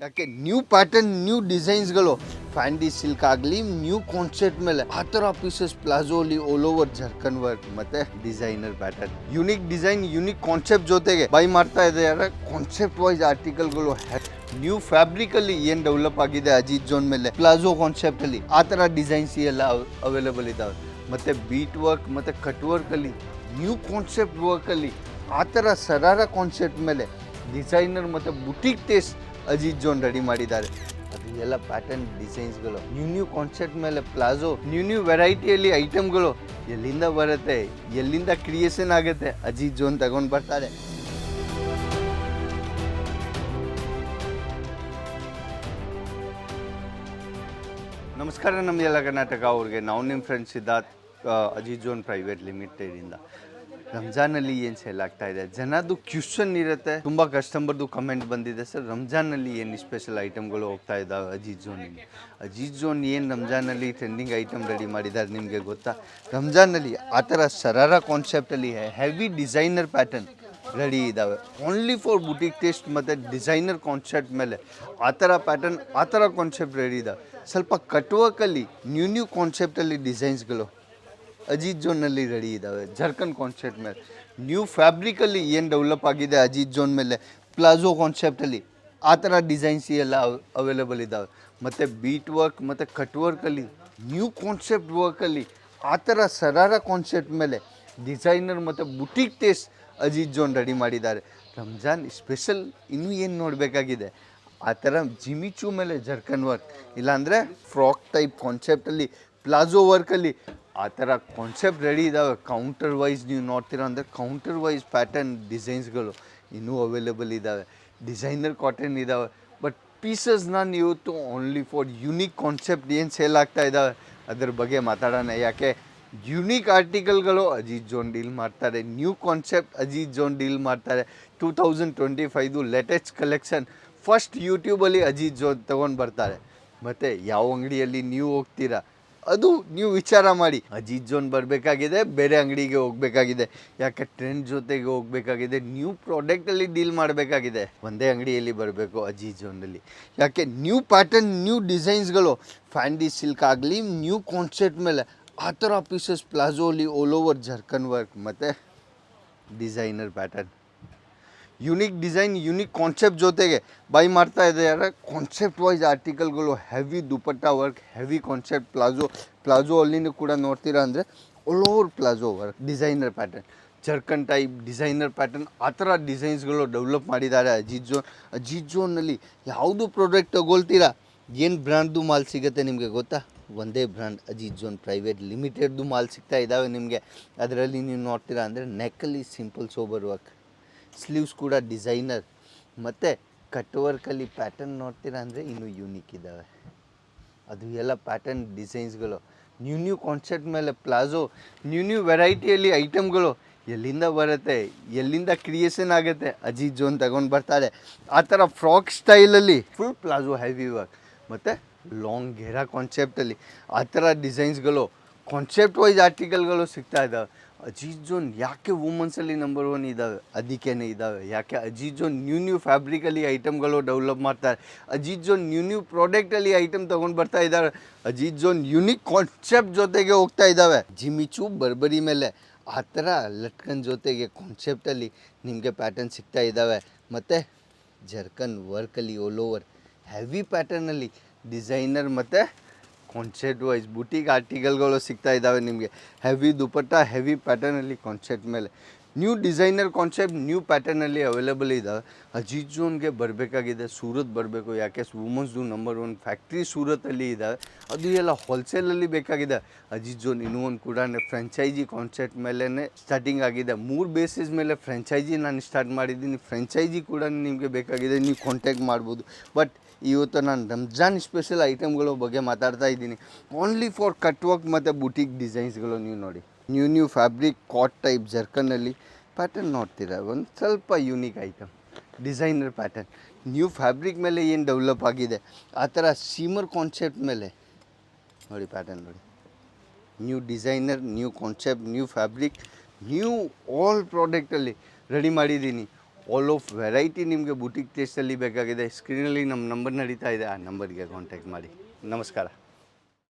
ಯಾಕೆ new pattern new ಡಿಸೈನ್ಸ್ಗಳು ಫ್ಯಾಂಡಿ ಸಿಲ್ಕ್ ಆಗಲಿ ನ್ಯೂ ಕಾನ್ಸೆಪ್ಟ್ ಮೇಲೆ. ಆ ಥರ ಪೀಸಸ್ ಪ್ಲಾಜೋಲಿ ಆಲ್ ಓವರ್ ಜರ್ಕನ್ ವರ್ಕ್ ಮತ್ತೆ designer pattern unique design unique concept ಜೊತೆಗೆ ಬೈ ಮಾಡ್ತಾ ಇದ್ದಾರೆ ಕಾನ್ಸೆಪ್ಟ್ ವೈಸ್ ಆರ್ಟಿಕಲ್ಗಳು ನ್ಯೂ ಫ್ಯಾಬ್ರಿಕ್ ಅಲ್ಲಿ ಏನ್ ಡೆವಲಪ್ ಆಗಿದೆ ಅಜಿತ್ ಜೋನ್ ಮೇಲೆ? ಪ್ಲಾಜೋ ಕಾನ್ಸೆಪ್ಟ್ ಅಲ್ಲಿ ಆ ಥರ ಡಿಸೈನ್ಸ್ ಎಲ್ಲ ಅವೈಲೇಬಲ್ ಇದಾವೆ ಮತ್ತೆ ಬೀಟ್ ವರ್ಕ್ ಮತ್ತೆ ಕಟ್ ವರ್ಕ್ ಅಲ್ಲಿ ನ್ಯೂ ಕಾನ್ಸೆಪ್ಟ್ ವರ್ಕ್ ಅಲ್ಲಿ ಆ ಥರ ಸರಾರ ಕಾನ್ಸೆಪ್ಟ್ ಮೇಲೆ ಡಿಸೈನರ್ ಮತ್ತು boutique taste Ajit Zone ready ಮಾಡಿದ್ದಾರೆ. ಅದು ಎಲ್ಲ ಪ್ಯಾಟರ್ನ್ ಡಿಸೈನ್ಸ್ಗಳು ನ್ಯೂ ನ್ಯೂ ಕಾನ್ಸೆಪ್ಟ್ ಮೇಲೆ ಪ್ಲಾಜೋ ನ್ಯೂ ನ್ಯೂ ವೆರೈಟಿಯಲ್ಲಿ ಐಟಮ್ಗಳು ಎಲ್ಲಿಂದ ಬರುತ್ತೆ, ಎಲ್ಲಿಂದ ಕ್ರಿಯೇಷನ್ ಆಗುತ್ತೆ ಅಜಿತ್ ಜೋನ್ ತಗೊಂಡು ಬರ್ತಾರೆ. ನಮಸ್ಕಾರ ನಮ್ಮ ಎಲ್ಲ ಕರ್ನಾಟಕ ಅವ್ರಿಗೆ. ನಾವು ನಿಮ್ಮ friends Siddharth Ajit Zone private ಲಿಮಿಟೆಡಿಂದ ರಂಜಾನಲ್ಲಿ ಏನು ಸೇಲ್ ಆಗ್ತಾ ಇದೆ? ಜನದ್ದು ಕ್ಯೂಶನ್ ಇರುತ್ತೆ. ತುಂಬ ಕಸ್ಟಮರ್ದು ಕಮೆಂಟ್ ಬಂದಿದೆ ಸರ್. ರಂಜಾನಲ್ಲಿ ಏನು ಸ್ಪೆಷಲ್ ಐಟಮ್ಗಳು ಹೋಗ್ತಾ ಇದ್ದಾವೆ ಜೋನ್ ಅಜಿತ್ ಜೋನ್ ಏನು ರಂಜಾನಲ್ಲಿ ಟ್ರೆಂಡಿಂಗ್ ಐಟಮ್ ರೆಡಿ ಮಾಡಿದ್ದಾರೆ ನಿಮಗೆ ಗೊತ್ತಾ? ರಂಜಾನಲ್ಲಿ ಆ ಥರ ಸರಾರ ಕಾನ್ಸೆಪ್ಟಲ್ಲಿ ಹೆವಿ ಡಿಸೈನರ್ ಪ್ಯಾಟರ್ನ್ ರೆಡಿ ಇದ್ದಾವೆ ಓನ್ಲಿ ಫಾರ್ ಬುಟಿಕ್ ಟೇಸ್ಟ್ ಮತ್ತು ಡಿಸೈನರ್ ಕಾನ್ಸೆಪ್ಟ್ ಮೇಲೆ ಆ ಥರ ಪ್ಯಾಟರ್ನ್ ಆ ಥರ ಕಾನ್ಸೆಪ್ಟ್ ರೆಡಿ ಇದ್ದಾವೆ ಸ್ವಲ್ಪ ಕಟ್ವರ್ಕಲ್ಲಿ ನ್ಯೂ ನ್ಯೂ ಕಾನ್ಸೆಪ್ಟಲ್ಲಿ ಡಿಸೈನ್ಸ್ಗಳು ಅಜಿತ್ ಜೋನಲ್ಲಿ ರೆಡಿ ಇದ್ದಾವೆ ಜರ್ಕನ್ ಕಾನ್ಸೆಪ್ಟ್ ಮೇಲೆ. ನ್ಯೂ ಫ್ಯಾಬ್ರಿಕಲ್ಲಿ ಏನು ಡೆವಲಪ್ ಆಗಿದೆ ಅಜಿತ್ ಜೋನ್ ಮೇಲೆ? ಪ್ಲಾಜೋ ಕಾನ್ಸೆಪ್ಟಲ್ಲಿ ಆ ಥರ ಡಿಸೈನ್ಸ್ ಎಲ್ಲ ಅವೈಲೇಬಲ್ ಇದ್ದಾವೆ ಮತ್ತು ಬೀಟ್ ವರ್ಕ್ ಮತ್ತು ಕಟ್ ವರ್ಕಲ್ಲಿ ನ್ಯೂ ಕಾನ್ಸೆಪ್ಟ್ ವರ್ಕಲ್ಲಿ ಆ ಥರ ಸರಾರ ಕಾನ್ಸೆಪ್ಟ್ ಮೇಲೆ ಡಿಸೈನರ್ ಮತ್ತು boutique taste Ajit Zone ready ಮಾಡಿದ್ದಾರೆ. ರಂಜಾನ್ ಸ್ಪೆಷಲ್ ಇನ್ನೂ ಏನು ನೋಡಬೇಕಾಗಿದೆ? ಆ ಥರ ಜಿಮಿಚು ಮೇಲೆ ಜರ್ಕನ್ ವರ್ಕ್ ಇಲ್ಲಾಂದರೆ ಫ್ರಾಕ್ ಟೈಪ್ ಕಾನ್ಸೆಪ್ಟಲ್ಲಿ ಪ್ಲಾಜೋ ವರ್ಕಲ್ಲಿ ಆ ಥರ ಕಾನ್ಸೆಪ್ಟ್ ರೆಡಿ ಇದ್ದಾವೆ. ಕೌಂಟರ್ ವೈಸ್ ನೀವು ನೋಡ್ತೀರ ಅಂದರೆ ಕೌಂಟರ್ ವೈಸ್ ಪ್ಯಾಟರ್ನ್ ಡಿಸೈನ್ಸ್ಗಳು ಇನ್ನೂ ಅವೈಲೇಬಲ್ ಇದ್ದಾವೆ. ಡಿಸೈನರ್ ಕಾಟನ್ ಇದ್ದಾವೆ. ಬಟ್ ಪೀಸಸ್ನ ತು ಓನ್ಲಿ ಫಾರ್ ಯುನೀಕ್ ಕಾನ್ಸೆಪ್ಟ್ ಏನು ಸೇಲ್ ಆಗ್ತಾ ಇದ್ದಾವೆ, ಅದ್ರ ಬಗ್ಗೆ ಮಾತಾಡೋಣ. ಯಾಕೆ? ಯುನೀಕ್ ಆರ್ಟಿಕಲ್ಗಳು ಅಜಿತ್ ಜೋನ್ ಡೀಲ್ ಮಾಡ್ತಾರೆ. New concept Ajit Zone deal ಮಾಡ್ತಾರೆ. Two thousand twenty five latest collection first ಯೂಟ್ಯೂಬಲ್ಲಿ ಅಜೀತ್ ಜೋನ್ ತೊಗೊಂಡು ಬರ್ತಾರೆ. ಮತ್ತು ಯಾವ ಅಂಗಡಿಯಲ್ಲಿ ನೀವು ಹೋಗ್ತೀರಾ? ಅದು ನೀವು ವಿಚಾರ ಮಾಡಿ. ಅಜೀಜ್ ಜೋನ್ ಬರಬೇಕಾಗಿದೆ, ಬೇರೆ ಅಂಗಡಿಗೆ ಹೋಗಬೇಕಾಗಿದೆ. ಯಾಕೆ ಟ್ರೆಂಡ್ ಜೊತೆಗೆ ಹೋಗಬೇಕಾಗಿದೆ ನ್ಯೂ ಪ್ರಾಡಕ್ಟಲ್ಲಿ ಡೀಲ್ ಮಾಡಬೇಕಾಗಿದೆ. ಒಂದೇ ಅಂಗಡಿಯಲ್ಲಿ ಬರಬೇಕು ಅಜೀಜ್ ಜೋನಲ್ಲಿ ಯಾಕೆ ನ್ಯೂ ಪ್ಯಾಟರ್ನ್ ನ್ಯೂ ಡಿಸೈನ್ಸ್ಗಳು ಫ್ಯಾಂಡಿ ಸಿಲ್ಕ್ ಆಗಲಿ ನ್ಯೂ ಕಾನ್ಸೆಪ್ಟ್ ಮೇಲೆ ಆ ಥರ ಪೀಸಸ್ ಪ್ಲಾಜೋಲಿ ಆಲ್ ಓವರ್ ಜರ್ಕನ್ ವರ್ಕ್ ಮತ್ತು designer pattern unique design unique concept ಜೊತೆಗೆ ಬೈ ಮಾಡ್ತಾ ಇದ್ದಾರೆ concept wise ಆರ್ಟಿಕಲ್ಗಳು heavy dupatta work heavy concept palazzo palazzo ಅಲ್ಲಿನೂ ಕೂಡ ನೋಡ್ತೀರಾ ಅಂದರೆ all over palazzo work designer pattern ಜರ್ಕನ್ type designer pattern ಆ ಥರ ಡಿಸೈನ್ಸ್ಗಳು ಡೆವಲಪ್ ಮಾಡಿದ್ದಾರೆ ಅಜಿತ್ ಜೋನ್ ಅಜಿತ್ ಜೋನ್ನಲ್ಲಿ ಯಾವುದು ಪ್ರಾಡಕ್ಟ್ ತಗೊಳ್ತೀರಾ? ಏನು ಬ್ರ್ಯಾಂಡ್ದು ಮಾಲ್ ಸಿಗುತ್ತೆ ನಿಮಗೆ ಗೊತ್ತಾ? ಒಂದೇ ಬ್ರ್ಯಾಂಡ್ ಅಜಿತ್ ಜೋನ್ ಪ್ರೈವೇಟ್ ಲಿಮಿಟೆಡ್ದು ಮಾಲ್ ಸಿಗ್ತಾ ಇದ್ದಾವೆ ನಿಮಗೆ. ಅದರಲ್ಲಿ ನೀವು ನೋಡ್ತೀರಾ ಅಂದರೆ ನೆಕ್ಕಲ್ಲಿ ಸಿಂಪಲ್ ಸೋಬರ್ ವರ್ಕ್ ಸ್ಲೀವ್ಸ್ ಕೂಡ ಡಿಸೈನರ್. ಮತ್ತು ಕಟ್ ವರ್ಕಲ್ಲಿ ಪ್ಯಾಟರ್ನ್ ನೋಡ್ತೀರಾ ಅಂದರೆ ಇನ್ನೂ ಯೂನಿಕ್ ಇದ್ದಾವೆ ಅದು ಎಲ್ಲ ಪ್ಯಾಟರ್ನ್ ಡಿಸೈನ್ಸ್ಗಳು ನ್ಯೂ ನ್ಯೂ ಕಾನ್ಸೆಪ್ಟ್ ಮೇಲೆ ಪ್ಲಾಜೋ ನ್ಯೂ ನ್ಯೂ ವೆರೈಟಿಯಲ್ಲಿ ಐಟಮ್ಗಳು ಎಲ್ಲಿಂದ ಬರುತ್ತೆ, ಎಲ್ಲಿಂದ ಕ್ರಿಯೇಷನ್ ಆಗುತ್ತೆ, ಅಜೀತ್ ಜೋನ್ ತಗೊಂಡು ಬರ್ತಾರೆ. ಆ ಥರ ಫ್ರಾಕ್ ಸ್ಟೈಲಲ್ಲಿ ಫುಲ್ ಪ್ಲಾಜೋ ಹೆವಿ ವರ್ಕ್ ಮತ್ತು ಲಾಂಗ್ ಗೆರಾ ಕಾನ್ಸೆಪ್ಟಲ್ಲಿ ಆ ಥರ ಡಿಸೈನ್ಸ್ಗಳು ಕಾನ್ಸೆಪ್ಟ್ ವೈಸ್ ಆರ್ಟಿಕಲ್ಗಳು ಸಿಗ್ತಾ ಇದ್ದಾವೆ ಅಜಿತ್ ಜೋನ್ ಯಾಕೆ ವುಮನ್ಸಲ್ಲಿ ನಂಬರ್ ಒನ್ ಇದ್ದಾವೆ ಅದಕ್ಕೇನೆ ಇದ್ದಾವೆ ಯಾಕೆ ಅಜಿತ್ ಜೋನ್ ನ್ಯೂ ನ್ಯೂ ಫ್ಯಾಬ್ರಿಕಲ್ಲಿ ಐಟಮ್ಗಳು ಡೆವಲಪ್ ಮಾಡ್ತಾರೆ? ಅಜೀಜ್ ಜೋನ್ ನ್ಯೂ ನ್ಯೂ ಪ್ರಾಡಕ್ಟಲ್ಲಿ ಐಟಮ್ ತೊಗೊಂಡು ಬರ್ತಾ ಇದ್ದಾರೆ ಅಜೀಜ್ ಜೋನ್ ಯುನಿಕ್ ಕಾನ್ಸೆಪ್ಟ್ ಜೊತೆಗೆ ಹೋಗ್ತಾ ಇದ್ದಾವೆ ಜಿಮಿಚು ಬರ್ಬರಿ ಮೇಲೆ ಆ ಥರ ಲಟ್ಕನ್ ಜೊತೆಗೆ ಕಾನ್ಸೆಪ್ಟಲ್ಲಿ ನಿಮಗೆ ಪ್ಯಾಟರ್ನ್ ಸಿಗ್ತಾ ಇದ್ದಾವೆ ಮತ್ತು ಜರ್ಕನ್ ವರ್ಕಲ್ಲಿ ಓಲ್ ಓವರ್ ಹೆವಿ ಪ್ಯಾಟರ್ನಲ್ಲಿ ಡಿಸೈನರ್ ಮತ್ತು ಕಾನ್ಸೆಪ್ಟ್ ವೈಸ್ ಬುಟಿಕ್ ಆರ್ಟಿಕಲ್ಗಳು ಸಿಗ್ತಾ ಇದ್ದಾವೆ ನಿಮಗೆ. ಹೆವಿ ದುಪಟ್ಟ ಹೆವಿ ಪ್ಯಾಟರ್ನಲ್ಲಿ ಕಾನ್ಸೆಟ್ ಮೇಲೆ. ನ್ಯೂ ಡಿಸೈನರ್ ಕಾನ್ಸೆಪ್ಟ್ ನ್ಯೂ ಪ್ಯಾಟರ್ನಲ್ಲಿ ಅವೈಲೇಬಲ್ ಇದ್ದಾವೆ ಅಜಿತ್ ಜೋನ್ಗೆ ಬರಬೇಕಾಗಿದೆ, ಸೂರತ್ ಬರಬೇಕು, ಯಾಕೆ ವುಮನ್ಸ್ದು ನಂಬರ್ ಒನ್ ಫ್ಯಾಕ್ಟ್ರಿ ಸೂರತಲ್ಲಿ ಇದ್ದಾವೆ ಅದು ಎಲ್ಲ ಹೋಲ್ಸೇಲಲ್ಲಿ ಬೇಕಾಗಿದೆ. ಅಜಿತ್ ಜೋನ್ ಇನ್ನೂ ಒಂದು ಕೂಡ ಫ್ರೆಂಚೈಜಿ ಕಾನ್ಸೆಪ್ಟ್ ಮೇಲೇ ಸ್ಟಾರ್ಟಿಂಗ್ ಆಗಿದೆ. ಮೂರು ಬೇಸಿಸ್ ಮೇಲೆ ಫ್ರೆಂಚೈಜಿ ನಾನು ಸ್ಟಾರ್ಟ್ ಮಾಡಿದ್ದೀನಿ. ಫ್ರೆಂಚೈಜಿ ಕೂಡ ನಿಮಗೆ ಬೇಕಾಗಿದೆ, ನೀವು ಕಾಂಟ್ಯಾಕ್ಟ್ ಮಾಡ್ಬೋದು. ಬಟ್ ಇವತ್ತು ನಾನು ರಂಜಾನ್ ಸ್ಪೆಷಲ್ ಐಟಮ್ಗಳ ಬಗ್ಗೆ ಮಾತಾಡ್ತಾ ಇದ್ದೀನಿ. ಓನ್ಲಿ ಫಾರ್ ಕಟ್ ವರ್ಕ್ ಮತ್ತು ಬುಟೀಕ್ ಡಿಸೈನ್ಸ್ಗಳು ನೀವು ನೋಡಿ. New new fabric coat type ಜರ್ಕನಲ್ಲಿ pattern ನೋಡ್ತೀರಾ? ಒಂದು ಸ್ವಲ್ಪ unique item designer pattern new fabric ಮೇಲೆ ಏನು ಡೆವಲಪ್ ಆಗಿದೆ? ಆ ಥರ ಸೀಮರ್ ಕಾನ್ಸೆಪ್ಟ್ ಮೇಲೆ. ನೋಡಿ ಪ್ಯಾಟರ್ನ್ ನೋಡಿ. New designer new concept new fabric new all ಪ್ರಾಡಕ್ಟಲ್ಲಿ ready ಮಾಡಿದ್ದೀನಿ. ಆಲ್ ಆಫ್ ವೆರೈಟಿ ನಿಮಗೆ ಬುಟಿಕ್ ಟೇಸ್ಟಲ್ಲಿ ಬೇಕಾಗಿದೆ. ಸ್ಕ್ರೀನಲ್ಲಿ ನಮ್ಮ ನಂಬರ್ ನಡೀತಾ ಇದೆ. ಆ ನಂಬರ್ಗೆ ಕಾಂಟ್ಯಾಕ್ಟ್ ಮಾಡಿ. ನಮಸ್ಕಾರ.